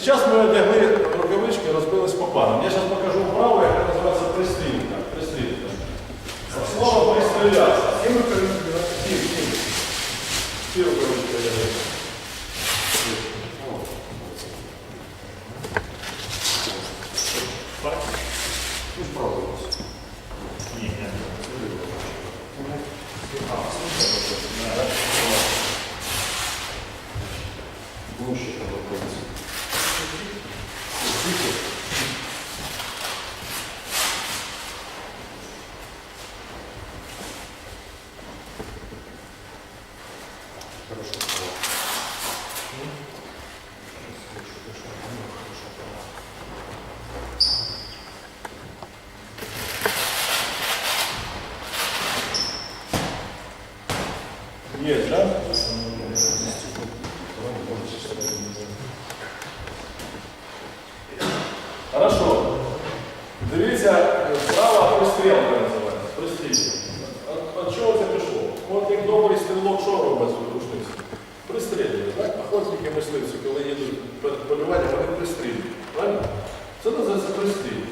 Сейчас мы одягли рукавички, розбились по парам. Я сейчас покажу вправо, яка називається пристрілка. Пристрілка. Слово пристрілятися. І ми перейдемо. Всі, всі. Всі рукавички одягли. Есть, да? Хорошо. Дивіться, справа пристрілка називається. Пристрілка. От, от чого це пішло? От як добрий стрілок, що робить у рушниці? Пристрілює, так? Охотники мисливці, коли їдуть перед Правильно? Це називається пристрілка.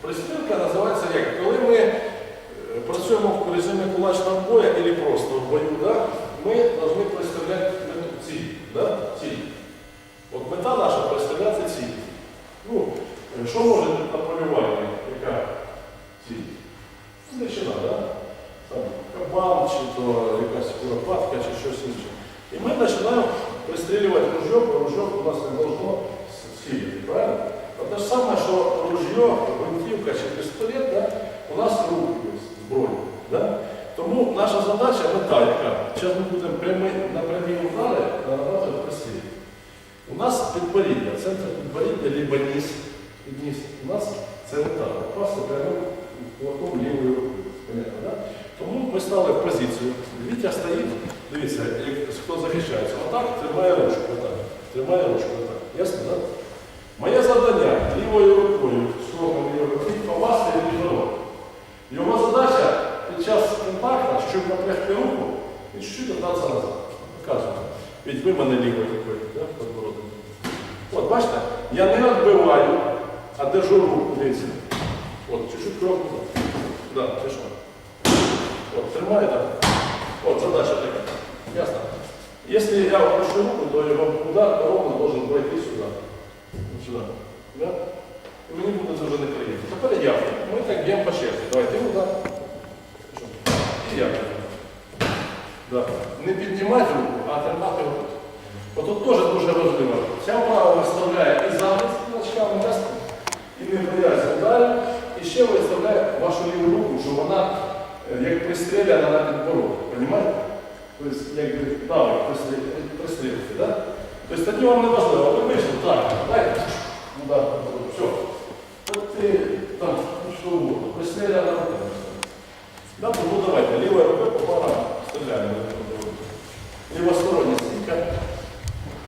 Пристрілка називається як? Коли ми е, працюємо в режимі кулачного бою або просто в бою, да? ми повинні пристріляти ціль. Да? ціль. От мета наша пристріляти ціль. Ну, е, що може на полюванні, яка ціль? Дичина, да? Там, кабан, чи то якась куропатка, чи щось інше. І ми починаємо пристрілювати ружьом, бо ружьо у нас не должно сілити, правильно? От те ж саме, що ружьо, гвинтівка чи пістолет, да? у нас руки є, зброя. Да? Тому наша задача, мета яка? Зараз ми будемо прямі, на прямі удари наносити пристрілити. У нас підборіддя, центр підборіддя, либо під низ. У нас це мета. Попасти прямим кулаком лівою рукою. Да? Тому ми стали в позицію. Вітя стоїть, дивіться, як хто захищається. Отак тримає ручку, отак. Тримає ручку, отак. Ясно, так? Моє завдання лівою рукою, строгом лівої руки, попасти в міжнарод. Його задача під час контакту, щоб напрягти руку, і чуть-чуть додатися назад. Показуємо. Ведь ви мене лівою рукою, подбородом. От, бачите, я не відбиваю, а держу руку, дивіться. От, чуть-чуть крок. Да, пішло. От, тримаю так. От, задача така. Ясно? Если я опущу руку, то его удар ровно должен пройти сюда. Вот сюда. Да? І мені буде дуже неприємно. Тепер я. Ми так б'ємо по черзі. Давай, ти удар. І я. Да. Не піднімати руку, а тримати руку. Отут теж дуже важливо. Ця вправа виставляє і захист кулачками ясно? і не бояться ударів. І ще виставляє вашу ліву руку, щоб вона як пристріляна на підборок. Понимаєте? Тобто, якби давай, пристрілити, да? Тобто тоді вам не важливо, ви вийшли, так, дайте, так, все. От ти там, ну що угодно, рука. Да,